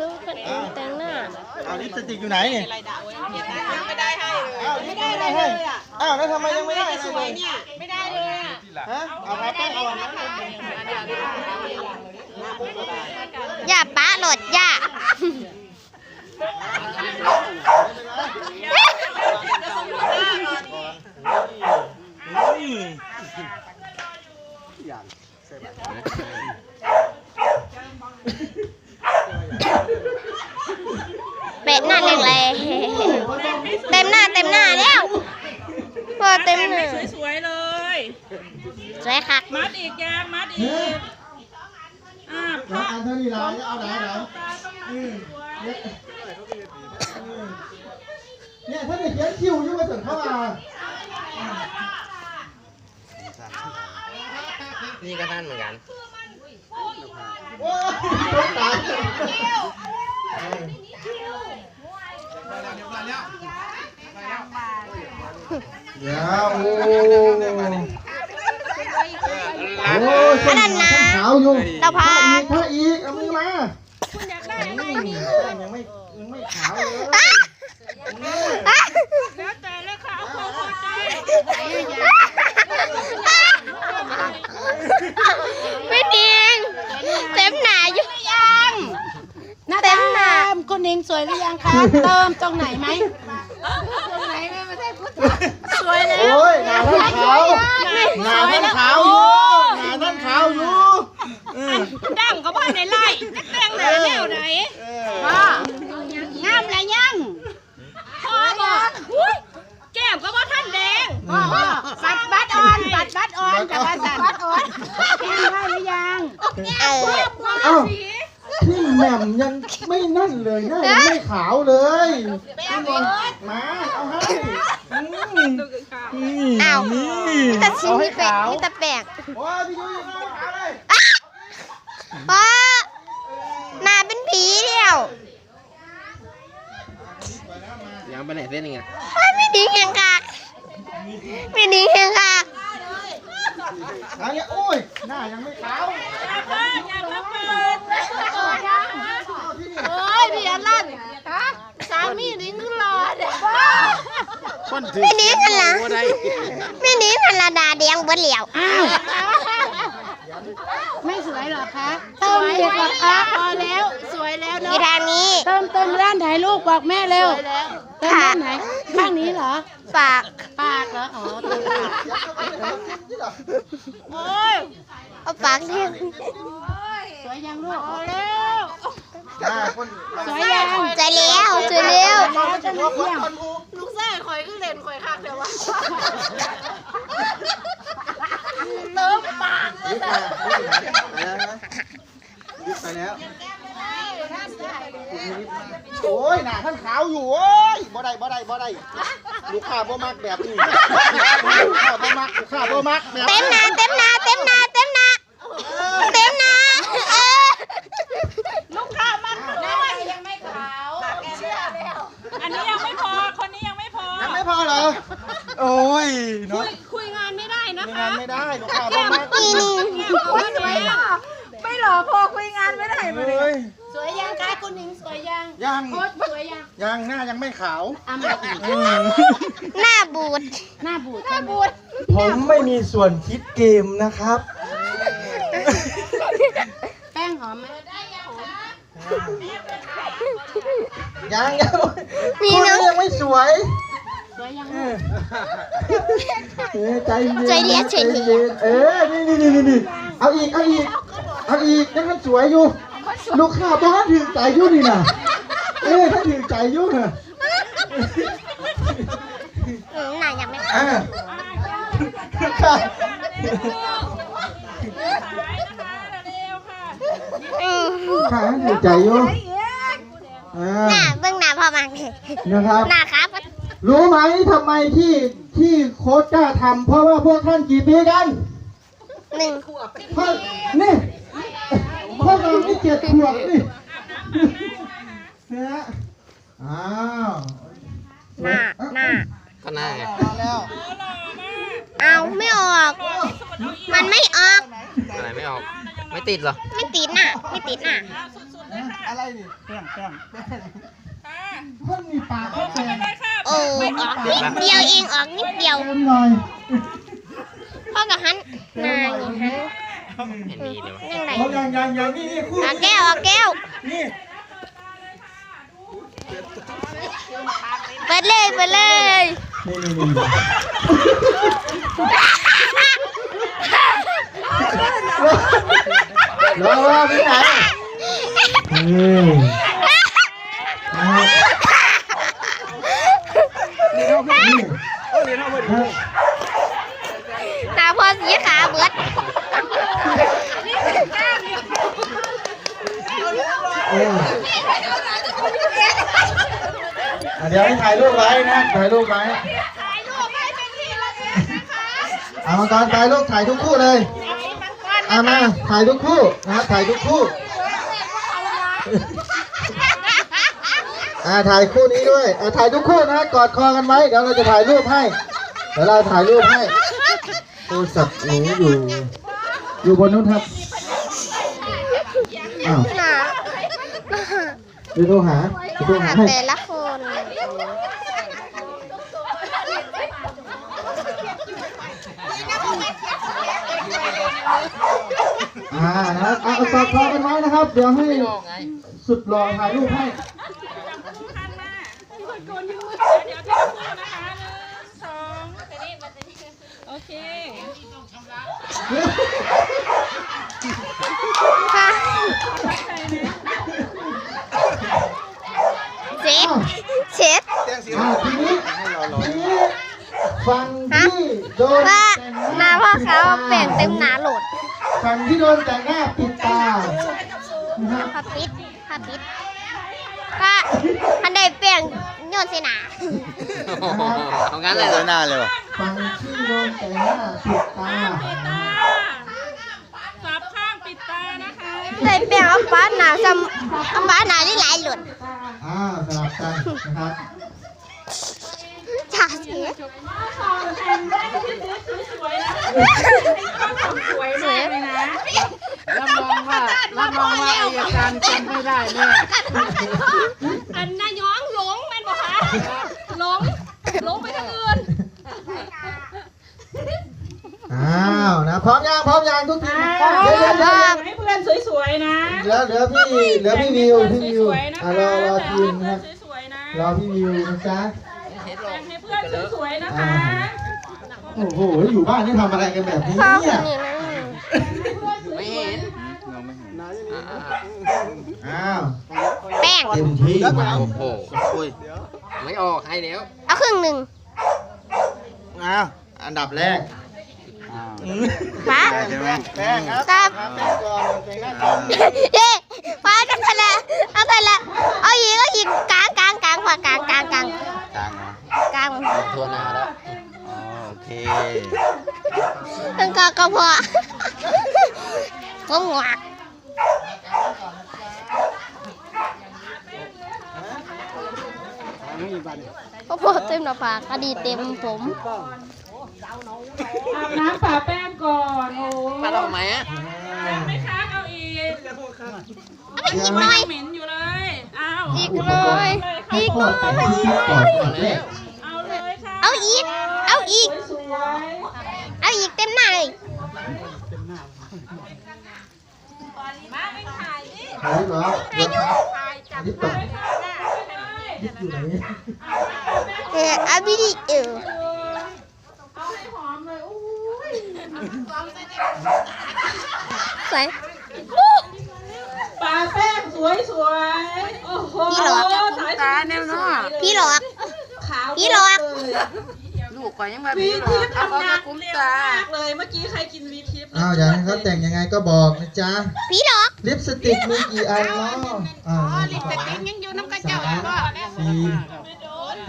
ดูคนอื่นแต่งหน้า เอาลิปสติกอยู่ไหนนี่ไม่ได้ให้เลยอ้าวลิปไม่ได้ให้อ้าวแล้วทำไมยังไม่ได้อะไรเลยเนี่ยไม่ได้เลยอะฮะเอาครับแป้งเอาอันนั้นอย่าป้าโหลดอย่า เป็ดหน้าแรงเลยเต็มหน้าเต็มหน้าแล้วพอเต็มหน้าสวยๆเลย สวยคักมัดอีกยางมัดอีกอ่าแล้วอันเท่านี้ละเอาไหนไหนอืมเนี่ยอืมเนี่ยถ้าเด็กเขียนคิวอยุ่งไปถึงเข้ามานี่ก็ท่านเหมือนกันโอ้ยต้องตาย เดี๋ยวโอ้โอ้ยอันนั้นนะข คุณนิงสวยหรือยังคะ เติมตรงไหนไหมสวยแล้ว โอ้ยหนาท่านขาวหนาท่านขาวอยู่หนาท่านขาวอยู่เออดั้งก็บ้านในไร่จะแต่งหน้าแนวไหนเอองามแล้วยังพ่อบอกอุ้ยแก้มก็บ่ท่านแดงบัตรบัตรออนบัตรบัตรออนกับบัตรบัตรออนแก้มได้หรือยังเออเอ้า พี่แหม่มยังไม่นั่นเลยหน้ายังไม่ขาวเลยมาเอาให้อืมอืมอ้าวนี่มีแต่ชิ้นเอาให้ที่เป็ดขาวมีแต่แปลกโอ้ยพี่ยุ้ยหน้าขาวเลยป้าหนาเป็นผีเดียวยังไปไหนเส้นยังไงโอ้ยไม่ดีเฮียงคักไม่ดีเฮียงคัก อันนี้โอ้ย หน้ายังไม่ขาวอย่ามาเปิดเอ้ยพี่อันลั่นสามีนิงคือรอเด็กไม่ดีกันละไม่ดีกันละดาเดียงเบิดเหลียวอ้าวไม่สวยเหรอคะเติมอีกเหรอคะพอแล้ว สวยแล้วเนาะทางนี้ เติมเติมด้านถ่ายรูปบอกแม่เร็วเติมด้านไหน ข้างนี้เหรอฝาก ปากเหรอ อ๋อเติมปากโอ้ยเอาฝากเที่ยงสวยยังลูกพอแล้วหน้าคนสวยยังใจเลี้ยวใจเลี้ยวแล้วจะมาเยี่ยมลูกไส้ข่อยก็เล่นข่อยคักเดี๋ยววะรีบมารีบไปแล้ว โอ้ยหน้าท่านขาวอยู่โอ้ยบ่ได้บ่ได้บ่ได้ลูกค้าบ่มักแบบนี้ลูกค้าบ่มักลูกค้าบ่มักแบบเต็มหนาเต็มหนาเต็มหนาเต็มหนาเต็มหนาเออ ลูกค้ามันด้วย ยังไม่ขาว อันนี้ยังไม่พอ คนนี้ยังไม่พอ ยังไม่พอเหรอ โอ้ยเนาะ คุยงานไม่ได้นะ ไม่ คะ งั้นไม่ได้ลูกค้าบ่มัก นี่นี่ สวยอะไม่หล่อพอคุยงานไม่ได้ เอ้ย สวยยังคะคุณ หญิงสวยยังยัง โคตรสวยยังยังหน้ายังไม่ขาวอะมาอีกอืมหน้าบูด หน้าบูดหน้าบูดผมไม่มีส่วนคิดเกมนะครับ แป้งหอมไหมยังยังมีคุณน้องยังไม่สวยสวยยังเอลูอกเออใจเย็นใจเลี้ยใจเลี้ยเออนี่นี่นี่นี่นี่เอาอีกเอาอีกเอาอีกยังมันสวยอยู่ ลูกค้าบ้านถือใจอยู่นี่นะเออถ้าถือใจอยู่นะอืมหน้ายังไม่อ่าลูกค้าเร็วค่ะอืมลูกค้าถือใจอยู่อ่าหน้าเบื้องหน้าพอมากเลยนะครับหน้าครับรู้ไหมทำไมที่ที่โค้ชกล้าทำเพราะว่าพวกท่านกี่ปีกันหนึ่งเพราะนี่ พวกเรานี่เจ็ดขวบนี่นะฮะอ้าวหน้าหน้าก็หน้าไงมาแล้วเอาไม่ออก มันไม่ออกอะไรไม่ออกยังไม่ติดเหรอ ไม่ติดน่ะ ไม่ติดน่ะ อะไรนี่แป้งแป้งแป้งค่ะเพิ่นมีปากเขาแป้งได้ค่ะโอ้ออกนิดเดียวเองออกนิดเดียวเต็มหน่อยพ่อกับฮันนายฮัน เห็นดีเลยวะยังไงเอาอย่างอย่างอย่างนี่นี่คู่เอาแก้วเอาแก้ว นี่เปิดเลยเปิดเลยนี่นี่นี่รอรอพี่ไหนอืมนี่ ตาพ่อสีขาเบิด เอออะเดี๋ยวให้ถ่ายรูปไว้นะ ถ่ายรูปไว้เอามาก่อนถ่ายรูปถ่ายทุกคู่เลยเอามาถ่ายทุกคู่นะครับถ่ายทุกคู่อ่าถ่ายคู่นี้ด้วยอ่าถ่ายทุกคู่นะกอดคอกันไว้เดี๋ยวเราจะถ่ายรูปให้เดี๋ยวเราถ่ายรูปให้โทรศัพท์หนูอยู่ อยู่บนนู้นครับอ้าวน่ะเดี๋ยวโทรหาเดี๋ยวโทรหาให้แต่ละคน อ่านะครับเอาเอากอดคอกันไว้นะครับ เดี๋ยวให้สุดหล่อถ่ายรูปให้เดี๋ยวที่พูดนะคะหนึ่งสองโอเคค่ะเช็ดเช็ดอ่าทีนี้ทีนี้ ฝั่งที่โดนว่าแต่งหน้าพ่อเขาแป่งเต็มหนาโหลดฝั่งที่โดนแต่งหน้าปิดตานะครับพาปิดพาปิดก็อันใดแป่งโยนใส่หนา เอางั้นเลยเหรอ หน้าเลยวะฝั่งที่โดนแต่งหน้าปิดตาปิดตาสับข้างปิดตานะคะใส่แป่งเอาป้าหนาซ้ำเอาป้าหนาได้หลายหลุดอ่าสลับกันนะครับจ้าเสียสวยสวยเลยนะรับรองว่ารับรองว่าอายการจำไม่ได้แน่อันนายย้องหลงเป็นบ่คะหลงหลงไปทางอื่นอ้าวนะพร้อมยังพร้อมยังทุกทีมเดี๋ยวเดี๋ยวเดี๋ยวให้เพื่อนสวยๆนะเหลือเหลือพี่เหลือพี่วิวพี่วิวสวยๆนะอะคะรอรอทีมนะครับสวยๆนะรอพี่วิวนะจ๊ะให้เพื่อน สวยๆนะคะโอ้โห อยู่บ้านนี่ทำอะไรกันแบบนี้พ่อคเนี่ยนนี้นะไม่เห็นอ้าวแป้งเต็มที่มาโอ้โหคุยไม่ออกให้แล้วเอาครึ่งหนึ่งอ้าวอันดับแรกป้าใช่ไหมแป้งครับครับแป้งก่อนแป้งหน้าก่อนเย้ป้าจะใส่ละเอาใส่ละเอาอีกเอาอีกกลางกลางกลางว่ากลางกลางกลาง กลางเหรอกลางทั่วหน้าแล้วอ๋อโอเคทั้งกลางก็พอผมหวกก็พอเต็มหน้าผากอดีเต็มผมอาบน้ำปะแป้งก่อนโอ้มาทำไมอะไม่ค้างเอาอีกเอาอีกหน่อยเหม็นอยู่เลย อ้าว อีกหน่อย อีกหน่อยแต่งที่ก่อนก่อนแรกเอาเลยค่ะเอาอีกเอาอีกสวยเอาอีกเต็มหน้าเลยถ่ายรูปเหรอถ่ายรูปก่อนยิบอยู่ไหนเออเอาบิดิเออเอาให้หอมเลยอู้ยใส่ปลาแป้งสวยสวยๆโอ้โหพี่หลอกสายตาแนวเนาะพี่หลอกขาวพี่หลอกลู กก่อนยังมาวีพี่หรอทิพย์เอาทำเขางาจะนคุ้มเร็วตามากเลย เมื่อกี้ใครกินวีทิพย์อ้าวอย่ากให้นเขาแต่งยังไงก็บอกนะจ๊ะพี่หลอกลิปสติกมีกี่อันเนาะอ่าหนึ่งสองยังอยู่น้ำกระเจ้ามก็สี่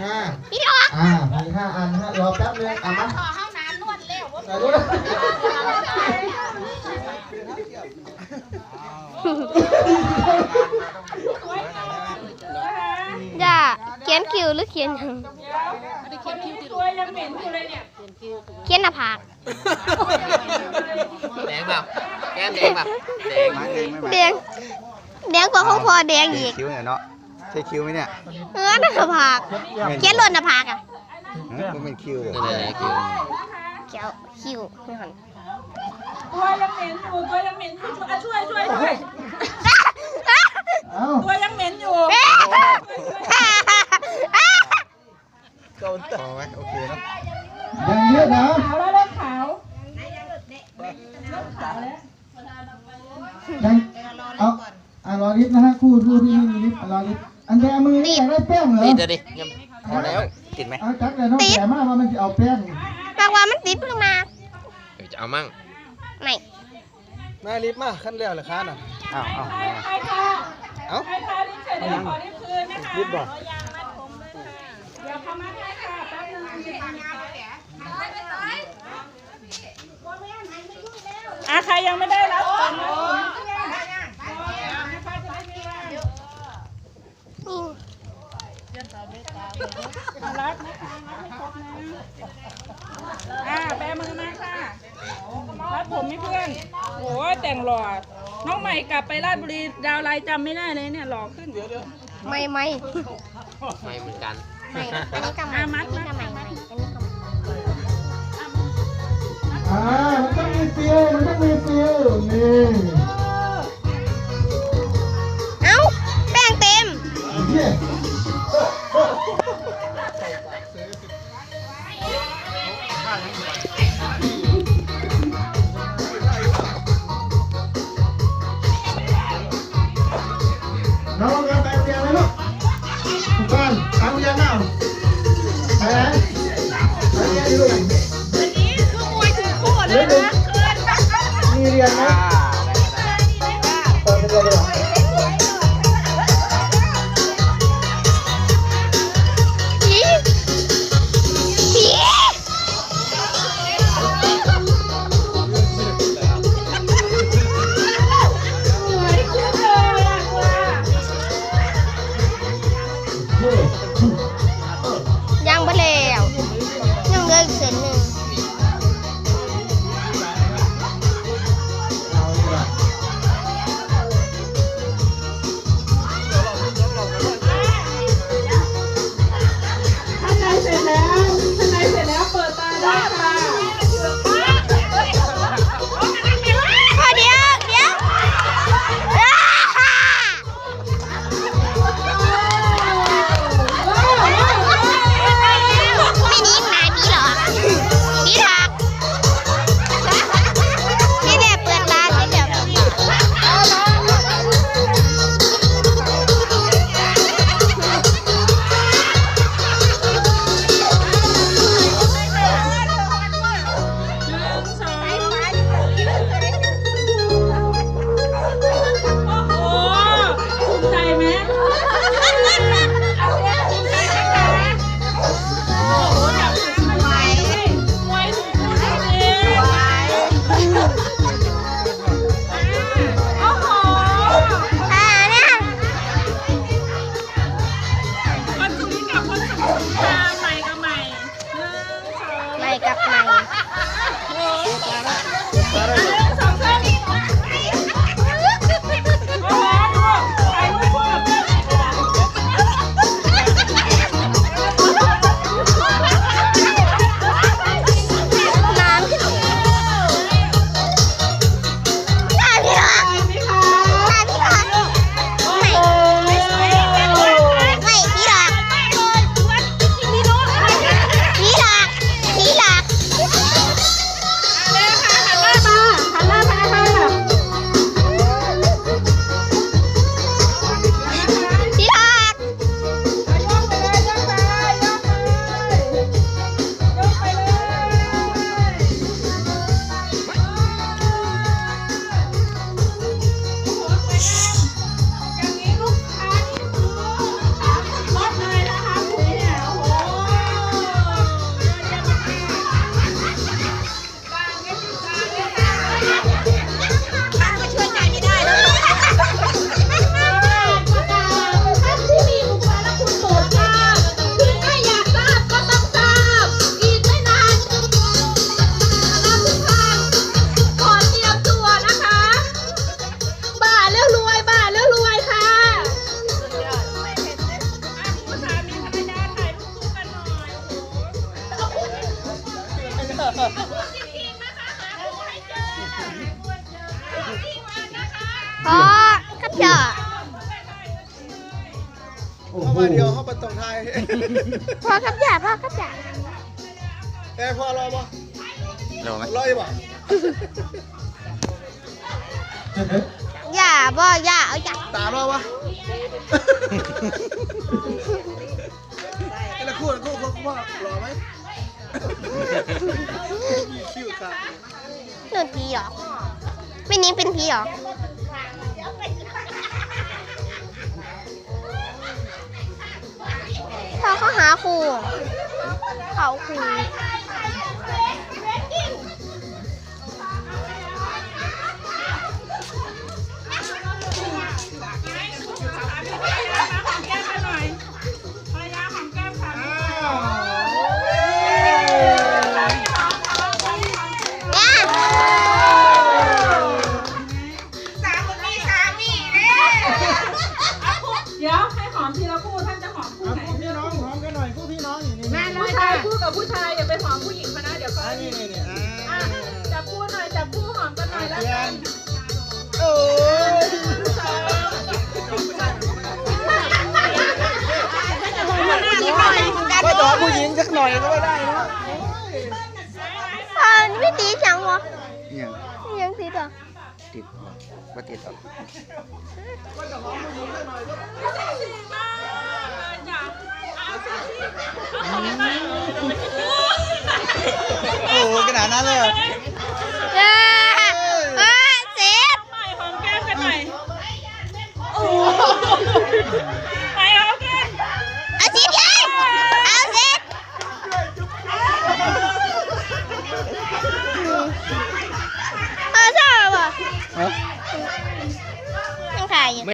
ห้าพี่หลอกอ่ามีห้าอันฮะรอแป๊บนึงอะมาขอห้องน้ำนวดเร็วถ่ายรูปอย่าเขียนคิวหรือเขียนหยัง ยยังเหม็นอยู่เลยเนี่ยเขียนหน้าผากอแดงเปล่าแก้มแดงเปล่าแดงมาเองไม่มาแดงแดงกว่าของพอแดงอีกคิ้วเนี่ยเนาะใช่คิ้วไหมเนี่ยเออหน้าผากเขียนหล่นหน้าผากอะมันเป็นคิ้วเลยนั่นแหละคิวเขียวคิ้วนี่หันตัวยังเหม็นอยู่ตัวยังเหม็นอยู่อะช่วยช่วยช่วย เอ้า ตัวยังเหม็นอยู่ โดนต่อไหมโอเคนะยังเยอะนะ ขาวแล้วเริ่มขาว ยังเอาอะรอลิฟต์นะฮะคู่คู่ที่ไม่มีลิฟต์อะรอลิฟต์อันแดมึงนี่อยากได้แป้ง เหรอติดเลยดิยังพอแล้วติดไหมเอาจักเลยน้องแกมากว่ามันจะเอาแป้งมากว่ามันติดเพิ่งมาเดี๋ยวจะเอามั่งไม่มาลิฟต์มาขั้นเร็วเลยค้าน่ะอ้าวอ้าวใครค่ะเอ้าใครค่ะรีบเชิญเลยขอรีบคืนนะคะลิฟต์บอกเดี๋ยวเขามาให้ค่ะแป๊บนึงอะใครยังไม่ได้รับของนะผมนะคะจะได้ไม่ว่า นี่ รักนะคะรักให้ครบนะอ่าแบมือมาค่ะรัดผมให้เพื่อนโอ้ยแต่งหล่อน้องใหม่กลับไปราชบุรีดาวไลน์จำไม่ได้เลยเนี่ยหล่อขึ้นไม่ไม่ไม่เหมือนกันไม่อันนี้ก็ไม่อันนี้ก็ไม่ไม่อันนี้ก็ไม่อ่ามันต้องมีฟิลมันต้องมีฟิลนี่ มี พอก็เจอโเข้ามาเดียวเข้าประตูไทยพอครับอย่าพอครับอย่าแต่พอรอปะรอไหมรออีกปะอย่าบ่อย่าเอาอย่าตามรอปะแล้วคู่แล้วคู่เขาว่ารอไหม หนูผีเหรอไม่นิ้เป็นผีเหรอพอเขาหาครูเขาครู หน่อยก็ไม่ได้นะเออนี่ไม่ตีจังวะเนี่ยยังตีต่อติดว่าติดต่อโอ้โหขนาดนั้นเลยเย้